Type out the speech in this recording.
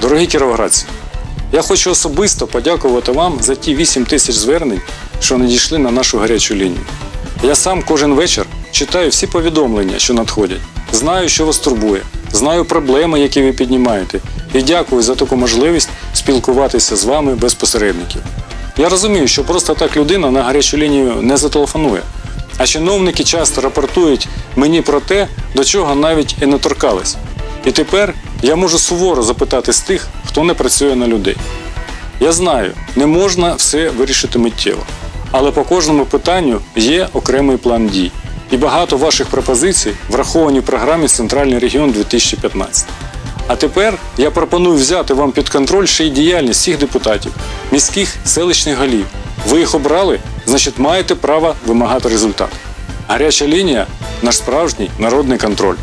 Дорогі кіровоградці, я хочу особисто подякувати вам за ті 8 тисяч звернень, що надійшли на нашу гарячу лінію. Я сам кожен вечір читаю всі повідомлення, що надходять. Знаю, що вас турбує, знаю проблеми, які ви піднімаєте, і дякую за таку можливість спілкуватися з вами без посередників. Я розумію, що просто так людина на гарячу лінію не зателефонує. А чиновники часто рапортують мені про те, до чого навіть і не торкались. І тепер я можу суворо запитати з тих, хто не працює на людей. Я знаю, не можна все вирішити миттєво, але по кожному питанню є окремий план дій. І багато ваших пропозицій враховані в програмі Центральний регіон 2015. А тепер я пропоную взяти вам під контроль ще й діяльність всіх депутатів, міських селищних голів. Ви їх обрали, значить маєте право вимагати результат. Гаряча лінія наш справжній народний контроль.